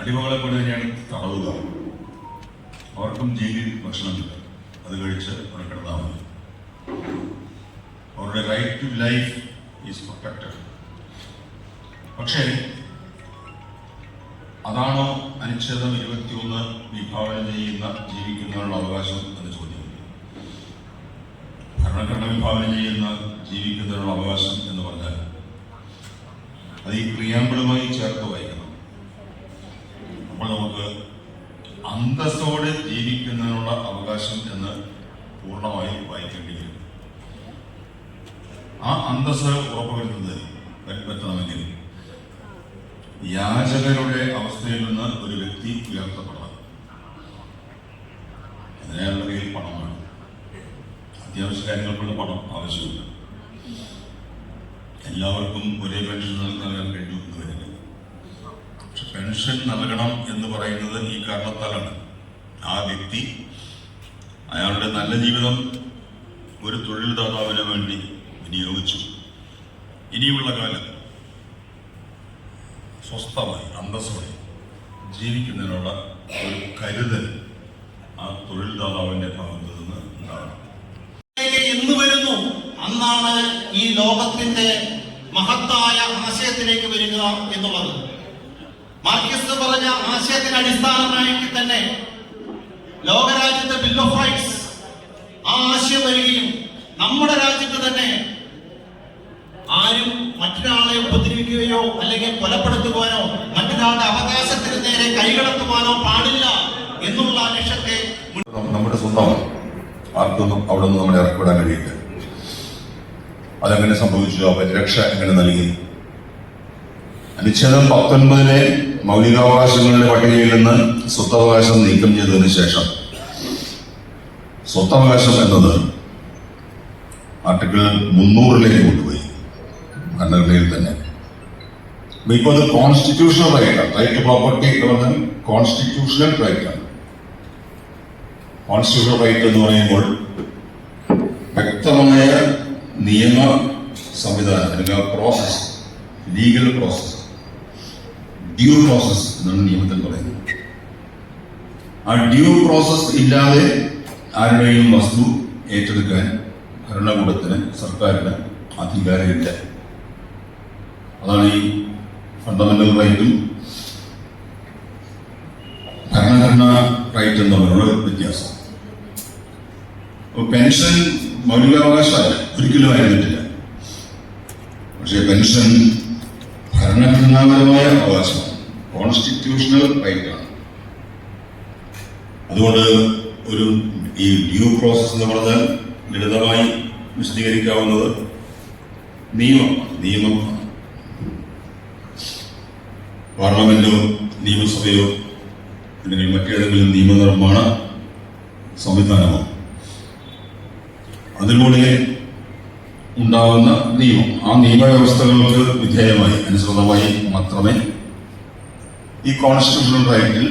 അടിമകളെ പോലെ തന്നെയാണ് അവർക്കും ജയിലിൽ ഭക്ഷണമില്ല. അത് കഴിച്ച് അവിടെ കിടന്നാൽ മതി അവരുടെ right to life is protected പക്ഷേ അതാണോ അനുച്ഛേദം ഇരുപത്തിയൊന്ന് വിഭാവനം ചെയ്യുന്ന ജീവിക്കുന്നതിനുള്ള അവകാശം എന്ന് ചോദ്യമില്ല ഭരണഘടന വിഭാവനം ചെയ്യുന്ന ജീവിക്കുന്നതിനുള്ള അവകാശം എന്ന് പറഞ്ഞാൽ അത് ഈ പ്രിയാമ്പിളുമായി ചേർത്ത് നമുക്ക് അന്തസ്സോടെ ജീവിക്കുന്നതിനുള്ള അവകാശം എന്ന് പൂർണമായി വായിക്കേണ്ടി വരും ആ അന്തസ് ഉറപ്പുവരുത്തുന്നത് പറ്റണമെങ്കിൽ യാചകരുടെ അവസ്ഥയിൽ നിന്ന് ഒരു വ്യക്തി ഉയർത്തപ്പെടണം. അതിനുള്ള കയ്യിൽ പണം വേണം അത്യാവശ്യ കാര്യങ്ങൾക്കുള്ള പണം ആവശ്യമില്ല. എല്ലാവർക്കും ഒരേ പെൻഷൻ നൽകാൻ പക്ഷെ പെൻഷൻ നൽകണം എന്ന് പറയുന്നത് ഈ കാരണത്താലാണ്. ആ വ്യക്തി അയാളുടെ നല്ല ജീവിതം ഒരു തൊഴിൽദാതാവിന് വേണ്ടി വിനിയോഗിച്ചു. ഇനിയുള്ള കാലം സ്വസ്ഥമായി അന്തസ്സോടെ ജീവിക്കുന്നതിനുള്ള ഒരു കരുതൽ ആ തൊഴിൽദാതാവിന്റെ ഭാഗത്ത് നിന്ന് ഉണ്ടാകണം. എന്ന് വരുന്നു. അന്നാണ് ഈ ലോകത്തിന്റെ മഹത്തായ ആശയത്തിലേക്ക് വരിക എന്നുള്ളത്. മാർക്സിസ്റ്റ് പറഞ്ഞ ആശയത്തിന് അടിസ്ഥാനമായിട്ട് തന്നെ ലോകരാജ്യത്തെ ബിൽ ഓഫ് റൈറ്റ്സ് ആ ആശയം വരികയും നമ്മുടെ രാജ്യത്ത് തന്നെ ആരും മറ്റൊരാളെ ഉപദ്രവിക്കുകയോ അല്ലെങ്കിൽ കൊലപ്പെടുത്തുവാനോ മറ്റൊരാളുടെ അവകാശത്തിന് നേരെ കൈകടത്തുവാനോ പാടില്ല എന്നുള്ള ലക്ഷ്യത്തെ നമ്മുടെ സ്വന്തമാണ് ആർക്കൊന്നും അവിടെ നിന്ന് നമ്മളെ ഇറക്കിവിടാൻ കഴിയില്ല. അതെങ്ങനെ സംഭവിച്ചു? ആ പരിരക്ഷ എങ്ങനെ നൽകി? അനുച്ഛേദം പത്തൊൻപതിലെ മൗലികാവകാശങ്ങളുടെ പട്ടികയിൽ നിന്ന് സ്വത്തവകാശം നീക്കം ചെയ്തതിനു ശേഷം. സ്വത്തവകാശം എന്നത് ആർട്ടിക്കിൾ മുന്നൂറിലേക്ക് കൊണ്ടുപോയി. ഭരണഘടനയിൽ തന്നെ. ഇപ്പോൾ അത് കോൺസ്റ്റിറ്റ്യൂഷണൽ റൈറ്റാണ് റൈറ്റ് ടു പ്രോപ്പർട്ടി എന്ന് പറഞ്ഞാൽ കോൺസ്റ്റിറ്റ്യൂഷണൽ റൈറ്റാണ് കോൺസ്റ്റിറ്റ്യൂഷണൽ റൈറ്റ് എന്ന് പറയുമ്പോൾ വ്യക്തമായ നിയമ സംവിധാനം അല്ലെങ്കിൽ process legal process due process എന്നാണ് നിയമത്തിൽ പറയുന്നത്. ആ ഡ്യൂ പ്രോസസ് ഇല്ലാതെ ആരുടെയും വസ്തു ഏറ്റെടുക്കാൻ ഭരണകൂടത്തിന് സർക്കാരിന് അധികാരമില്ല. അതാണ് ഈ ഫണ്ടമെന്റൽ റൈറ്റും ഭരണഘടനാ റൈറ്റ് തമ്മിലുള്ള വ്യത്യാസം. പെൻഷൻ മൗലികാവകാശമല്ല. ഒരിക്കലും ആയിരുന്നിട്ടില്ല. പക്ഷേ പെൻഷൻ ഭരണഘടനാപരമായ അവകാശമാണ്. കോൺസ്റ്റിറ്റ്യൂഷണൽ റൈറ്റാണ് അതുകൊണ്ട് ഒരു ഈ ഡ്യൂ പ്രോസസ് എന്ന് പറഞ്ഞാൽ ലളിതമായി വിശദീകരിക്കാവുന്നത് നിയമമാണ് നിയമം പാർലമെന്റോ നിയമസഭയോ അല്ലെങ്കിൽ മറ്റേതെങ്കിലും നിയമനിർമ്മാണ സംവിധാനമോ അതിലൂടെ ഉണ്ടാകുന്ന നിയമം. ആ നിയമവ്യവസ്ഥകൾക്ക് വിധേയമായി അനുസൃതമായി മാത്രമേ ഈ കോൺസ്റ്റിറ്റ്യൂഷണൽ റൈറ്റിൽ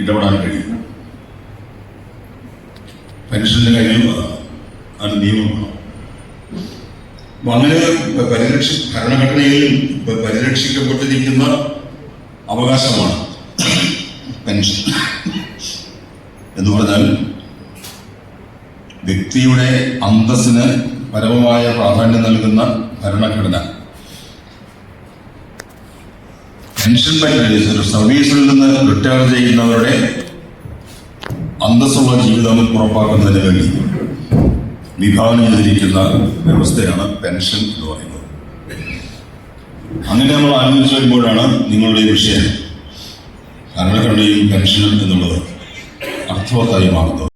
ഇടപെടാൻ കഴിയും പെൻഷന്റെ കാര്യം അത് നിയമമാണ്. അപ്പൊ അങ്ങനെ പരിരക്ഷ ഭരണഘടനയിൽ പരിരക്ഷിക്കപ്പെട്ടിരിക്കുന്ന അവകാശമാണ് പെൻഷൻ. എന്ന് പറഞ്ഞാൽ വ്യക്തിയുടെ അന്തസ്സിന് പരമമായ പ്രാധാന്യം നൽകുന്ന ഭരണഘടന. പെൻഷൻ ഒരു സർവീസിൽ നിന്ന് റിട്ടയർ ചെയ്യുന്നവരുടെ അന്തസ്സുള്ള ജീവിതം ഉറപ്പാക്കുന്നതിന് വേണ്ടി വിഭാവനം ചെയ്തിരിക്കുന്ന വ്യവസ്ഥയാണ് പെൻഷൻ എന്ന് പറയുന്നത്. അങ്ങനെ നമ്മൾ ആലോചിച്ച് വരുമ്പോഴാണ് നിങ്ങളുടെ വിഷയം. ഭരണഘടനയും പെൻഷനും എന്നുള്ളത് അർത്ഥവത്തായി മാറുന്നത്.